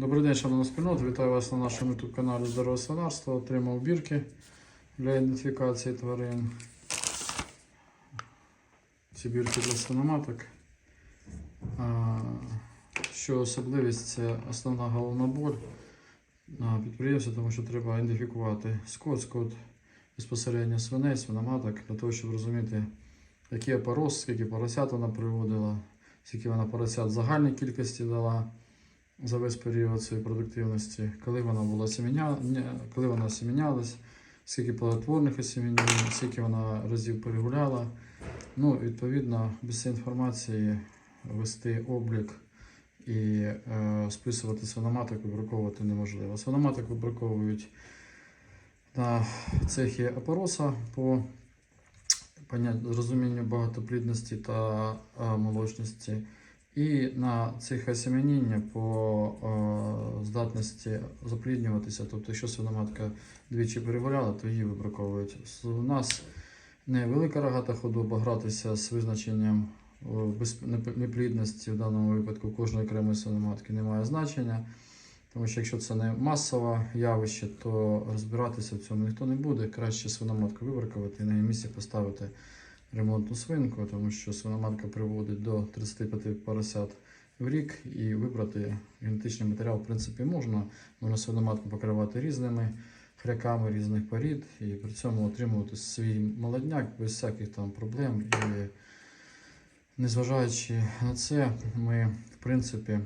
Добрий день, шановна спільнота. Вітаю вас на нашому YouTube каналі Здорове Свинарство. Отримав бірки для ідентифікації тварин. Ці бірки для свиноматок. Що особливість, це основна головна боль на підприємстві, тому що треба ідентифікувати скот, скот безпосередньо свиней, свиноматок, для того, щоб розуміти, який опорос, скільки поросят вона приводила, скільки вона поросят в загальній кількості дала за весь період своєї продуктивності, коли вона була семеня... коли вона семенялась, скільки плодотворних осіменів, скільки вона разів перегуляла. Ну, відповідно, без цієї інформації вести облік і е, списувати свиноматок вибраковувати неможливо. Свиноматок вибраковують на цехі опороса по розумінню багатоплідності та е, молочності. І на цих осіменіння по е, здатності запліднюватися, тобто, якщо свиноматка двічі перегуляла, то її вибраковують. У нас не велика рогата худоба гратися з визначенням е, неплідності в даному випадку кожної окремої свиноматки не має значення. Тому що якщо це не масове явище, то розбиратися в цьому ніхто не буде. Краще свиноматку вибраковати і на її місці поставити ремонтну свинку, тому що свиноматка приводить до 35 поросят в рік і вибрати генетичний матеріал в принципі можна. Можна свиноматку покривати різними хряками різних порід і при цьому отримувати свій молодняк без всяких там проблем. І незважаючи на це, ми в принципі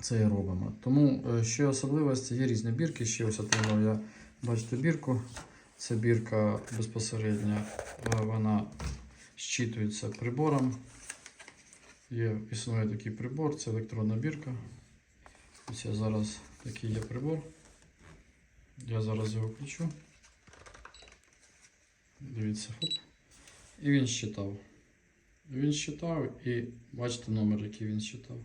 це і робимо. Тому е, ще особливості є різні бірки. Ще ось отримав я, бачите, бірку. Це бірка безпосередньо, е, вона щитується прибором. Є, існує такий прибор, це електронна бірка. Ось я зараз такий є прибор. Я зараз його включу. Дивіться, хоп. І він щитав. Він щитав і бачите номер, який він щитав.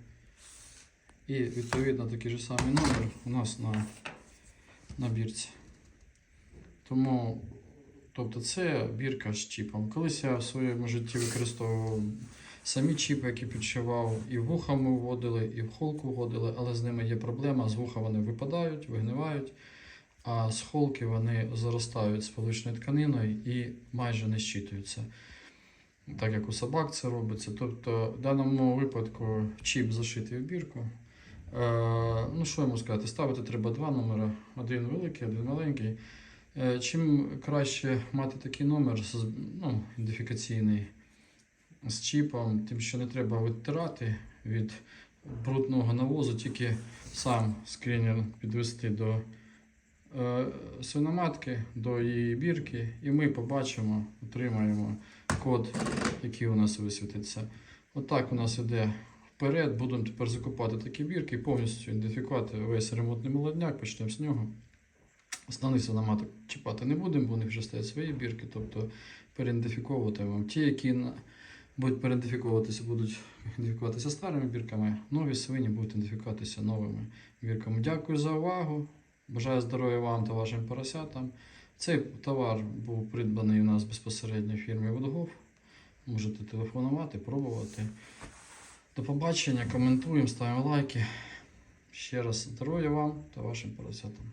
І відповідно такий же самий номер у нас на, на бірці. Тому, тобто це бірка з чіпом. Колись я в своєму житті використовував самі чіпи, які підшивав, і в вуха вводили, і в холку вводили, але з ними є проблема. З вуха вони випадають, вигнивають, а з холки вони заростають з поличною тканиною і майже не щитуються. Так як у собак це робиться. Тобто, в даному випадку чіп зашитий в бірку. Е, ну, що можу сказати? Ставити треба два номери: один великий, один маленький. Е, Чим краще мати такий номер ну, ідентифікаційний з чіпом, тим що не треба відтирати від брудного навозу, тільки сам скрінер підвести до е, свиноматки, до її бірки, і ми побачимо, отримаємо код, який у нас висвітиться. Отак у нас іде вперед. Будемо тепер закупати такі бірки, повністю ідентифікувати весь ремонтний молодняк, почнемо з нього. Основних свиноматок чіпати не будемо, бо них вже стоять свої бірки, тобто переідентифіковувати вам. Ті, які будуть переідентифікуватися, будуть ідентифікуватися старими бірками, нові свині будуть ідентифікуватися новими бірками. Дякую за увагу. Бажаю здоров'я вам та вашим поросятам. Цей товар був придбаний у нас безпосередньо в фірмі Водогов. Можете телефонувати, пробувати. До побачення, коментуємо, ставимо лайки. Ще раз здоров'я вам та вашим поросятам.